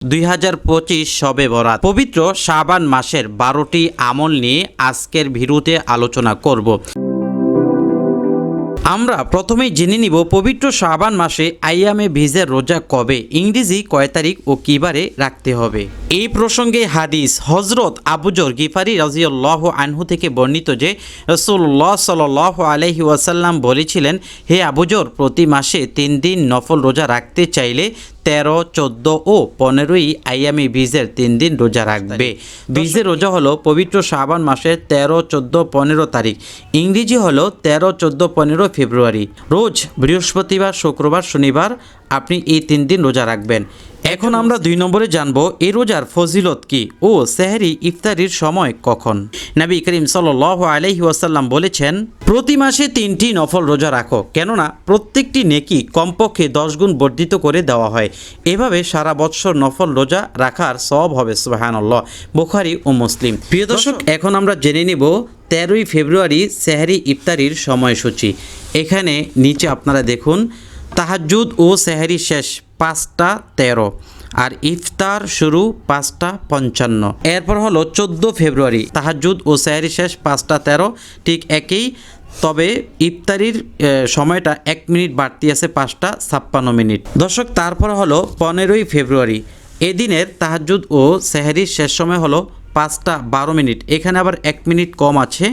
দুই হাজার পঁচিশ সবে বরাত। পবিত্র শাবান মাসের বারোটি আমল নিয়ে আজকের ভিডিওতে আলোচনা করব। আমরা প্রথমেই জেনে নিব পবিত্র শাবান মাসে আইয়ামে ভিজের রোজা কবে, ইংরেজি কয় তারিখ ও কিবারে রাখতে হবে। এই প্রসঙ্গে হাদিস হজরত আবুজর গিফারি রাজিউল্লাহ আনহু থেকে বর্ণিত যে রসুল্লাহ সাল আলহি ওয়াসাল্লাম বলেছিলেন, হে আবুজর প্রতি মাসে তিন দিন নফল রোজা রাখতে চাইলে তেরো চোদ্দ ও পনেরোই আইয়ামি বীজের তিন দিন রোজা রাখবে। বীজের রোজা হলো পবিত্র শ্রাবণ মাসের তেরো চোদ্দ পনেরো তারিখ। ইংরেজি হলো তেরো চোদ্দ পনেরো ফেব্রুয়ারি। রোজ বৃহস্পতিবার শুক্রবার শনিবার আপনি এই তিন দিন রোজা রাখবেন। এখন আমরা দুই নম্বরে জানব এ রোজার ফজিলত কি? ও সেহরি ইফতারির সময় কখন? নবী করিম সাল আলহি ওয়াসাল্লাম বলেছেন প্রতি মাসে তিনটি নফল রোজা রাখো কেননা প্রত্যেকটি নেকি কমপক্ষে দশ গুণ বর্ধিত করে দেওয়া হয়। এভাবে সারা বৎসর নফল রোজা রাখার সব হবে সুবাহানল্লাহ বুখারি ও মুসলিম। প্রিয় দর্শক এখন আমরা জেনে নেব তেরোই ফেব্রুয়ারি সেহরি ইফতারির সময়সূচি। এখানে নিচে আপনারা দেখুন তাহাজুদ ও সেহরি শেষ পাঁচটা তেরো। আর ইফতার শুরু পাঁচটা পঞ্চান্ন। এরপর হলো চোদ্দ ফেব্রুয়ারি তাহাজুদ ও সেহরি শেষ পাঁচটা তেরো, ঠিক একই। তবে ইফতারির সময়টা এক মিনিট বাড়তি আছে পাঁচটা ছাপ্পান্ন মিনিট। দর্শক, তারপর হলো পনেরোই ফেব্রুয়ারি। এদিনের তাহাজুদ ও সেহরির শেষ সময় হলো পাঁচটা বারো মিনিট। এখানে আবার এক মিনিট কম আছে।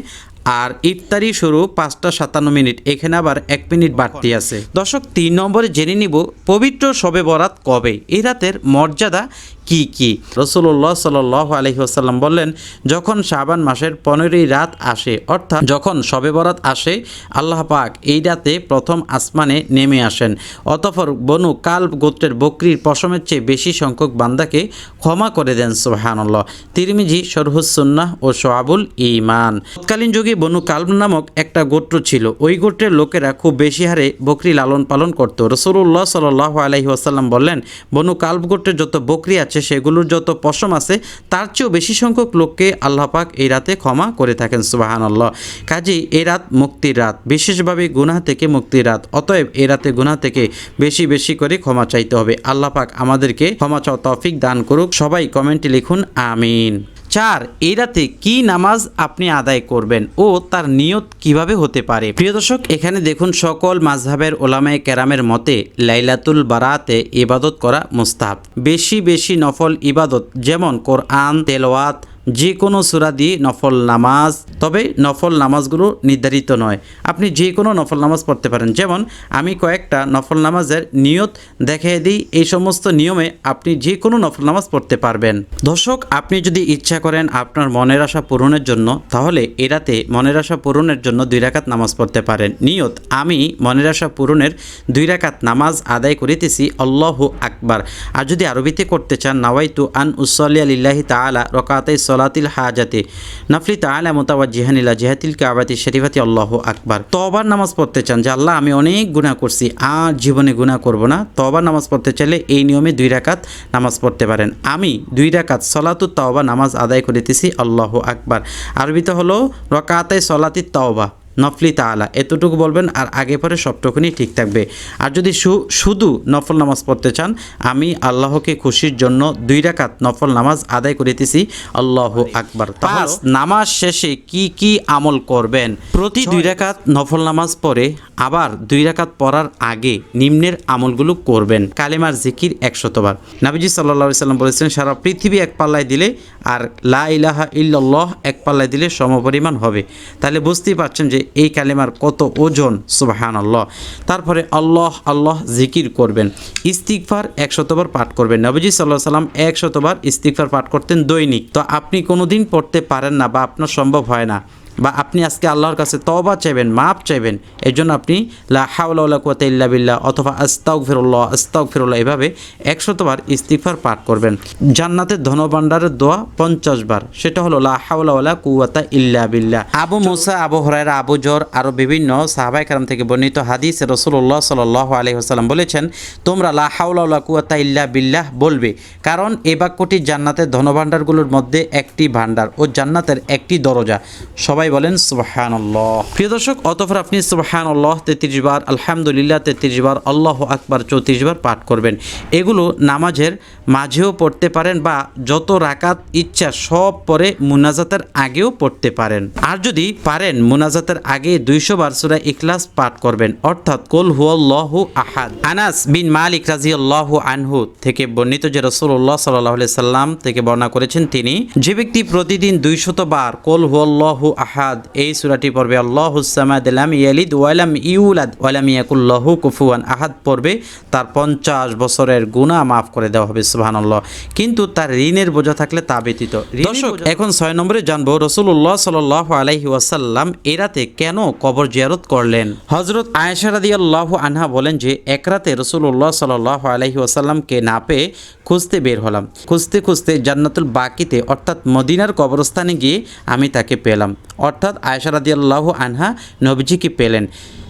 আর ইফতারি শুরু পাঁচটা সাতান্ন মিনিট। এখানে আবার এক মিনিট বাড়তি আছে। দর্শক, তিন নম্বরে জেনে নিব, পবিত্র শবে বরাত কবে? এই রাতের মর্যাদা কি কি? রসুল্লাহ সাল আলহি আসাল্লাম বললেন, যখন শাবান মাসের পনেরোই রাত আসে, অর্থাৎ যখন শবে বরাত আসে, আল্লাহ পাক এই রাতে প্রথম আসমানে নেমে আসেন। অতঃপর বনু কাল গোত্রের বকরির পশমের চেয়ে বেশি সংখ্যক বান্দাকে ক্ষমা করে দেন সোহানুল্লাহ তিরমিজি সরহুসুন্নাহ ও সোয়াবুল ইমান তৎকালীন যুগে বনু কালব নামক একটা গোত্র ছিল। ওই গোত্রের লোকেরা খুব বেশি হারে বকরি লালন পালন করত। রসুল্লাহ সাল আলহি আসাল্লাম বললেন, বনু কালব গোত্রের যত বকরি আছে সেগুলোর যত পশম আছে, তার চেয়েও বেশি সংখ্যক লোককে আল্লাপাক এই রাতে ক্ষমা করে থাকেন সুবাহান আল্লাহ কাজেই এ রাত মুক্তির রাত, বিশেষভাবে গুনাহ থেকে মুক্তির রাত। অতএব এ রাতে গুনাহ থেকে বেশি বেশি করে ক্ষমা চাইতে হবে। আল্লাহ পাক আমাদেরকে ক্ষমা চাওয়া তৌফিক দান করুক। সবাই কমেন্টে লিখুন, আমিন। চার, এই রাতে কি নামাজ আপনি আদায় করবেন ও তার নিয়ত কীভাবে হতে পারে? প্রিয় দর্শক, এখানে দেখুন সকল মাঝহাবের ওলামায় কেরামের মতে লাইলাতুল বারাতে ইবাদত করা মুস্তাহাব। বেশি বেশি নফল ইবাদত, যেমন কোরআন, তেলাওয়াত যে কোনো সুরা দিয়ে নফল নামাজ, তবে নফল নামাজগুলো নির্ধারিত নয়। আপনি যে কোনো নফল নামাজ পড়তে পারেন। যেমন, আমি কয়েকটা নফল নামাজের নিয়ত দেখিয়ে দিই। এই সমস্ত নিয়মে আপনি যে কোনো নফল নামাজ পড়তে পারবেন। দর্শক, আপনি যদি ইচ্ছা করেন আপনার মনের আশা পূরণের জন্য, তাহলে এরাতে মনের আশা পূরণের জন্য দুই রাকাত নামাজ পড়তে পারেন। নিয়ত, আমি মনের আশা পূরণের দুই রাকাত নামাজ আদায় করিতেছি, আল্লাহু আকবার। আর যদি আরবিতে করতে চান, নাওয়াইতু আন উসল্লি আলিল্লাহি তাআলা রকাতাই সলাতিল হাজাতে। নফলি তাহলে মোতাবা জিহানিলা জেহাতিল কাবাতি শরীফাতি আল্লাহ আকবার। তবার নামাজ পড়তে চান, যে আল্লাহ আমি অনেক গুণা করছি, আর জীবনে গুণা করব না। তবার নামাজ পড়তে চাইলে এই নিয়মে দুই রাকাত নামাজ পড়তে পারেন। আমি দুই রাকাত সলাতু তাওবা নামাজ আদায় করিতেছি, আল্লাহ আকবার। আরবিতে হলো রকাতে সলাতি তওবা। নফলি তাআলা এতটুকু বলবেন আর আগে পরে সবটুকুনি ঠিক থাকবে। আর যদি শুধু নফল নামাজ পড়তে চান আমি আল্লাহকে খুশির জন্য দুই রাকাত নফল নামাজ আদায় করিতেছি। আল্লাহ আকবার। পাঁচ নামাজ শেষে কি কি আমল করবেন? প্রতি দুই রাকাত নফল নামাজ পড়ে আবার দুই রাকাত পড়ার আগে নিম্নের আমলগুলো করবেন। কালেমার জিকির একশতবার। নাবিজি সাল্লা সাল্লাম বলেছেন সারা পৃথিবী এক পাল্লায় দিলে আর লা ইলাহা ইল্লাল্লাহ এক পাল্লায় দিলে সমপরিমাণ হবে। তাহলে বুঝতেই পারছেন যে এই কালেমার কত ওজন? সুবাহান আল্লাহ তারপরে আল্লাহ আল্লাহ জিকির করবেন। ইস্তিকফার একশতবার পাঠ করবেন। নবজি সাল্লাহ সাল্লাম একশতবার ইস্তিকফার পাঠ করতেন দৈনিক। তো আপনি কোনো দিন পড়তে পারেন না বা আপনার সম্ভব হয় না। বা আপনি আজকে আল্লাহর কাছে তওবা চাইবেন মাপ চাইবেন এর জন্য আপনি লা হাওলা কুয়াতা ইল্লা বিল্লাহ অথবা আস্তাক ফিরুল্লাহ আস্তাক ফিরুল্লাহ এভাবে একশতবার ইস্তিফার পাঠ করবেন। জান্নাতের ধনভাণ্ডারের দোয়া পঞ্চাশ বার, সেটা হলো লা হাওলা কুয়াতা ইল্লা বিল্লাহ। আবু মুসা, আবু হরাইরা আবু জর আরও বিভিন্ন সাহাবাই কারাম থেকে বর্ণিত হাদিস রসুল্লাহ সাল্লাহ আলহিহাসাল্লাম বলেছেন, তোমরা লা কুয়াতা ইল্লা বিল্লাহ বলবে, কারণ এ বাক্যটি জান্নাতের ধনভাণ্ডারগুলোর মধ্যে একটি ভাণ্ডার ও জান্নাতের একটি দরজা। সবাই সবাই বলেন সুবাহান প্রিয় দর্শক, অতঃপর আপনি সুবাহান আল্লাহ তেত্রিশ বার, আলহামদুলিল্লাহ তেত্রিশ বার, আল্লাহ আকবার চৌত্রিশ বার পাঠ করবেন। এগুলো নামাজের মাঝেও পড়তে পারেন বা যত রাকাত ইচ্ছা সব পরে মুনাজাতের আগেও পড়তে পারেন। আর যদি পারেন, মুনাজাতের আগে দুইশো বার সুরা ইখলাস পাঠ করবেন, অর্থাৎ কোল হুয়াল্লাহু আহাদ। আনাস বিন মালিক রাজিয়াল্লাহু আনহু থেকে বর্ণিত যে রসুল্লাহ সাল্লাহ সাল্লাম থেকে বর্ণনা করেছেন তিনি, যে ব্যক্তি প্রতিদিন দুইশত বার কোল হুয়াল্লাহু আহাদ এই সুরাটি পড়বে আল্লাহ হুসামাদ লাম ইয়ালিদ ওয়ালাম ইউলাদ ওয়ালাম ইয়াকুল্লাহু কুফুয়ান আহাদ পড়বে। তার পঞ্চাশ বছরের গুনাহ মাফ করে দেওয়া হবে সুবহানাল্লাহ। কিন্তু তার ঋণের বোঝা থাকলে তা ব্যতীত। দর্শক এখন ছয় নম্বরে জানব রসুল্লাহ সাল আলাইহি ওয়াসাল্লাম এরাতে কেন কবর জিয়ারত করলেন? হজরত আয়েশা রাদিয়াল্লাহু আনহা বলেন যে এক রাতে রসুল্লাহ সাল আলাইহি ওয়াসাল্লামকে না পেয়ে খুঁজতে বের হলাম। খুঁজতে খুঁজতে জান্নাতুল বাকিতে অর্থাৎ মদিনার কবরস্থানে গিয়ে আমি তাকে পেলাম। অর্থাৎ আয়েশা রাদিয়াল্লাহু আনহা নবীজিকে পেলেন।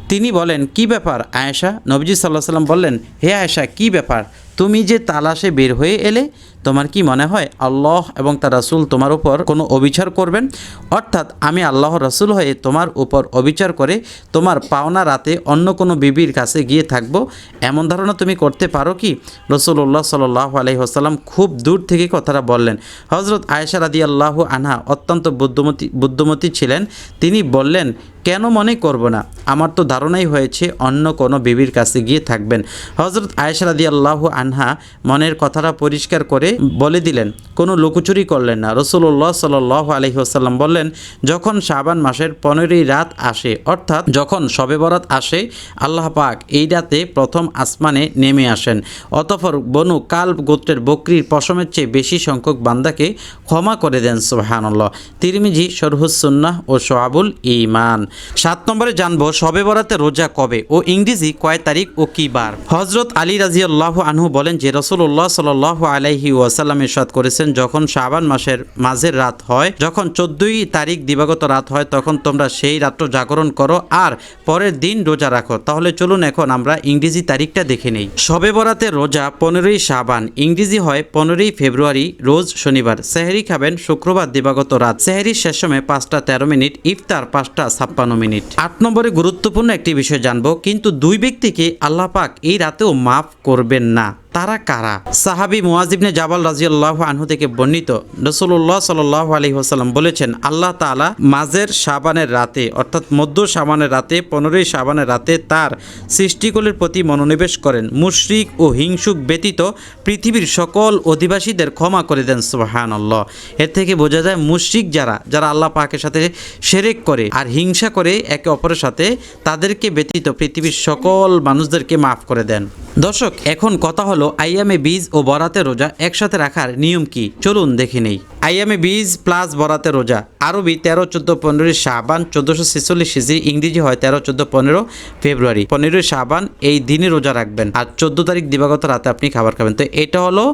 তিনি বলেন, কি ব্যাপার আয়েশা? নবীজি সাল্লাহ সাল্লাম বললেন, হে আয়েশা, কি ব্যাপার? তুমি যে তালাশে বের হয়ে এলে তোমার কি মনে হয় আল্লাহ এবং তার রাসূল তোমার উপর কোনো অবিচার করবেন? অর্থাৎ আমি আল্লাহ রাসূল হয়ে তোমার উপর অবিচার করে তোমার পাওনা রাতে অন্য কোনো বিবির কাছে গিয়ে থাকব? এমন ধারণা তুমি করতে পারো কি? রসুল্লাহ সাল্লাহ আলহি আসাল্লাম খুব দূর থেকে কথাটা বললেন। হজরত আয়েশা রাদি আল্লাহ আনহা অত্যন্ত বুদ্ধমতী বুদ্ধমতী ছিলেন। তিনি বললেন, কেন মনে করব না? আমার তো ধারণাই হয়েছে অন্য কোনো বিবির কাছে গিয়ে থাকবেন। হজরত আয়েশা রাদি আল্লাহ আনহা মনের কথাটা পরিষ্কার করে বলে দিলেন, কোনো লুকোচুরি করলেন না। রসুল্লাহ সাল আলহি আসাল্লাম বললেন, যখন শাবান মাসের পনেরোই রাত আসে, অর্থাৎ যখন শবে বরাত আসে, আল্লাহ পাক এই রাতে প্রথম আসমানে নেমে আসেন। অতঃপর বনু কাল গোত্রের বকরির পশমের চেয়ে বেশি সংখ্যক বান্দাকে ক্ষমা করে দেন, সুবাহানুল্লাহ। তিরমিজি সরহুসুন্নাহ ও সোহাবুল ইমান সাত নম্বরে জানব, শবে বরাতে রোজা কবে ও ইংরেজি কয় তারিখ ও কি বার? হজরত আলী রাজিয়াল্লাহ আনহু বলেন যে রসুল্লাহ সাল আলাইহি ওয়াসাল্লাম ইরশাদ করেছেন, যখন শাবান মাসের মাঝের রাত হয়, যখন চোদ্দই তারিখ দিবাগত রাত হয়, তখন তোমরা সেই রাত্র জাগরণ করো আর পরের দিন রোজা রাখো। তাহলে চলুন এখন আমরা ইংরেজি তারিখটা দেখে নেই। শবে বরাতে রোজা পনেরোই শাবান, ইংরেজি হয় পনেরোই ফেব্রুয়ারি, রোজ শনিবার। সেহেরি খাবেন শুক্রবার দিবাগত রাত। সেহেরির শেষ সময় পাঁচটা তেরো মিনিট, ইফতার পাঁচটা ছাপ্পান্ন মিনিট। আট নম্বরে গুরুত্বপূর্ণ একটি বিষয় জানব, কিন্তু দুই ব্যক্তিকে আল্লাহ পাক এই রাতেও মাফ করবেন না। তারা কারা? সাহাবি মুয়াজিবনে জাবাল রাজিয়াল্লাহ আনহু থেকে বর্ণিত রসুল্লাহ সাল্লাহ আলী ওসাল্লাম বলেছেন, আল্লাহ তালা মাঝের সাবানের রাতে, অর্থাৎ মধ্য সাবানের রাতে, পনেরোই সাবানের রাতে তার সৃষ্টিকুলের প্রতি মনোনিবেশ করেন। মুশরিক ও হিংসুক ব্যতীত পৃথিবীর সকল অধিবাসীদের ক্ষমা করে দেন সুবাহান আল্লাহ এর থেকে বোঝা যায় মুশরিক যারা যারা আল্লাহ পাকের সাথে সেরেক করে আর হিংসা করে একে অপরের সাথে, তাদেরকে ব্যতীত পৃথিবীর সকল মানুষদেরকে মাফ করে দেন। দর্শক, এখন কথা হলো আইয়ামে বীজ ও বরাতে রোজা একসাথে রাখার নিয়ম কি? চলুন দেখে নেই। আইয়ামে বীজ প্লাস বরাতে রোজা। আরবি তেরো, চোদ্দ, পনেরোই শাবান, চোদ্দোশো ছেচল্লিশ হিজড়ি ইংরেজি হয় তেরো, চোদ্দ, পনেরো ফেব্রুয়ারি। পনেরোই শাবান এই দিনে রোজা রাখবেন। আর চোদ্দ তারিখ দিবাগত রাতে আপনি খাবার খাবেন। তো এটা হলো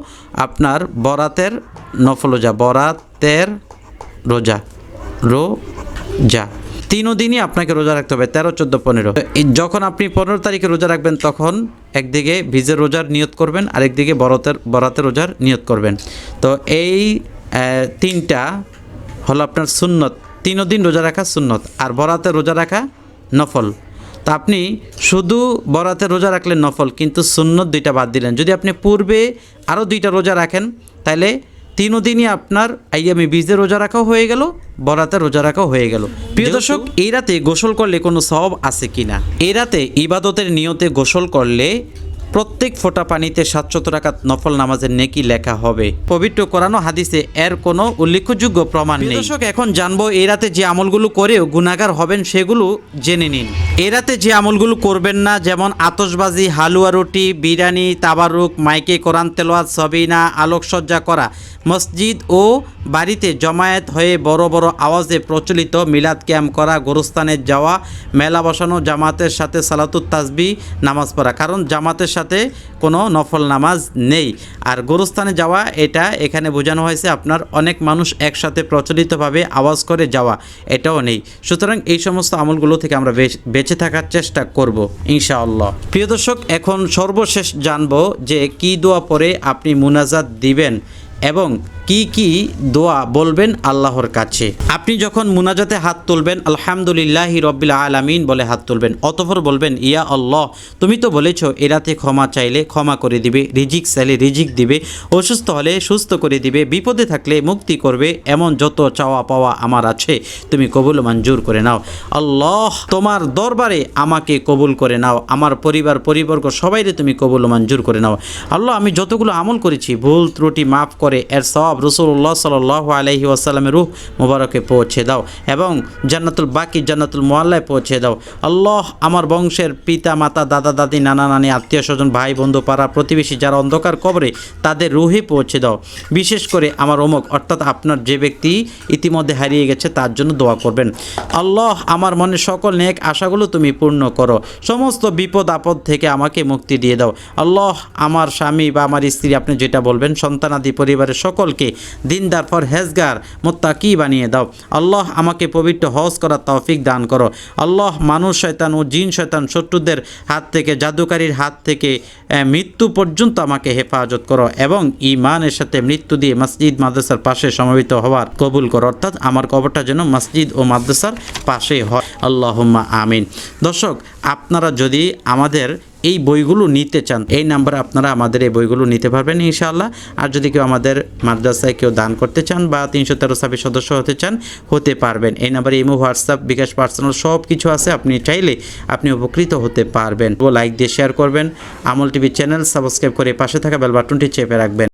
আপনার বরাতের নফল রোজা, বরাতের রোজা রোজা। তিনও দিনই আপনাকে রোজা রাখতে হবে, তেরো, চোদ্দ, পনেরো। যখন আপনি পনেরো তারিখে রোজা রাখবেন, তখন একদিকে ভিজের রোজার নিয়ত করবেন, আরেকদিকে বরতের বরাতের রোজার নিয়ত করবেন। তো এই তিনটা হলো আপনার সুন্নত। তিনও দিন রোজা রাখা সুন্নত, আর বরাতে রোজা রাখা নফল। তো আপনি শুধু বরাতে রোজা রাখলেন নফল, কিন্তু সুন্নত দুইটা বাদ দিলেন। যদি আপনি পূর্বে আরও দুইটা রোজা রাখেন, তাহলে তিনও দিনই আপনার আইয়ামি বীজের রোজা রাখাও হয়ে গেল বরাতে রোজা রাখাও হয়ে গেল। প্রিয় দর্শক এই রাতে গোসল করলে কোনো সব আছে কিনা? এই রাতে ইবাদতের নিয়তে গোসল করলে প্রত্যেক ফোঁটা পানিতে সাতশত টাকা নফল নামাজের নেকি লেখা হবে। পবিত্র কোরআন হাদিসে এর কোনো উল্লেখযোগ্য প্রমাণ নেই। দর্শক এখন জানব এই রাতে যে আমলগুলো করেও গুণাগার হবেন সেগুলো জেনে নিন। এই রাতে যে আমলগুলো করবেন না যেমন আতসবাজি হালুয়া রুটি বিরিয়ানি তাবারুক মাইকে কোরআন তেলোয়াত সবিনা আলোকসজ্জা করা মসজিদ ও বাড়িতে জমায়েত হয়ে বড় বড় আওয়াজে প্রচলিত মিলাদ ক্যাম্প করা গোরস্থানে যাওয়া মেলা বসানো জামাতের সাথে সালাতুত তাজবি নামাজ পড়া। কারণ জামাতের সাথে কোনো নফল নামাজ নেই। আর গোরস্থানে যাওয়া, এটা এখানে বোঝানো হয়েছে আপনার অনেক মানুষ একসাথে প্রচলিতভাবে আওয়াজ করে যাওয়া, এটাও নেই। সুতরাং এই সমস্ত আমলগুলো থেকে আমরা বেঁচে থাকার চেষ্টা করব, ইনশাআল্লাহ। প্রিয় দর্শক, এখন সর্বশেষ জানব যে কি দোয়া পরে আপনি মুনাজাত দিবেন এবং কি কি দোয়া বলবেন আল্লাহর কাছে? আপনি যখন মুনাজাতে হাত তুলবেন, আলহামদুলিল্লাহি রব্বিল আলামিন বলে হাত তুলবেন, অতঃপর বলবেন, ইয়া আল্লাহ, তুমি তো বলেছ, এরাতে ক্ষমা চাইলে ক্ষমা করে দিবে, রিজিক চাইলে রিজিক দিবে, অসুস্থ হলে সুস্থ করে দিবে, বিপদে থাকলে মুক্তি করবে, এমন যত চাওয়া পাওয়া আমার আছে, তুমি কবুল মঞ্জুর করে নাও। আল্লাহ, তোমার দরবারে আমাকে কবুল করে নাও, আমার পরিবার, পরিবর্গ সবাইরে তুমি কবুল মঞ্জুর করে নাও। আল্লাহ, আমি যতগুলো আমল করেছি, ভুল ত্রুটি মাফ করে, এর সব রসুল্লাহ সাল আলহি ওয়াসাল্লামের রুহ মোবারকে পৌঁছে দাও এবং জান্নাতুল বাকি জান্নাতুল মোয়াল্লায় পৌঁছে দাও। আল্লাহ আমার বংশের পিতা, মাতা, দাদা, দাদি, নানা, নানি, আত্মীয় স্বজন, ভাই, বন্ধু, পাড়া, প্রতিবেশী যারা অন্ধকার কবরে তাদের রুহে পৌঁছে দাও। বিশেষ করে আমার অমুক, অর্থাৎ আপনার যে ব্যক্তি ইতিমধ্যে হারিয়ে গেছে তার জন্য দোয়া করবেন। আল্লাহ আমার মনে সকল নেক আশাগুলো তুমি পূর্ণ করো। সমস্ত বিপদ, আপদ থেকে আমাকে মুক্তি দিয়ে দাও। আল্লাহ আমার স্বামী বা আমার স্ত্রী, আপনি যেটা বলবেন সন্তানাদি পরিবারের সকলকে দিনদার ফর হেজগার মোত্তাকি বানিয়ে দাও। আল্লাহ আমাকে পবিত্র হজ করার তৌফিক দান করো। আল্লাহ মানুষ শয়তান ও জিন শয়তান শত্রুদের হাত থেকে, জাদুকারীর হাত থেকে মৃত্যু পর্যন্ত আমাকে হেফাজত করো এবং ইমানের সাথে মৃত্যু দিয়ে মসজিদ, মাদ্রাসার পাশে সমবেত হওয়ার কবুল করো। অর্থাৎ আমার কবরটা যেন মসজিদ ও মাদ্রাসার পাশে হয়। আল্লাহুম্মা আমিন। দর্শক, আপনারা যদি আমাদের এই বইগুলো নিতে চান, এই নাম্বারে আপনারা আমাদের এই বইগুলো নিতে পারবেন ইনশাআল্লাহ। আর যদি কেউ আমাদের মাদ্রাসায় কেউ দান করতে চান বা তিনশো তেরো সাবের সদস্য হতে চান, হতে পারবেন। এই নাম্বারে ইমো, হোয়াটসঅ্যাপ, বিকাশ পার্সোনাল সব কিছু আছে, আপনি চাইলে আপনি উপকৃত হতে পারবেন। ও লাইক দিয়ে শেয়ার করবেন। আমল টিভি চ্যানেল সাবস্ক্রাইব করে পাশে থাকা বেল বাটনটি চেপে রাখবেন।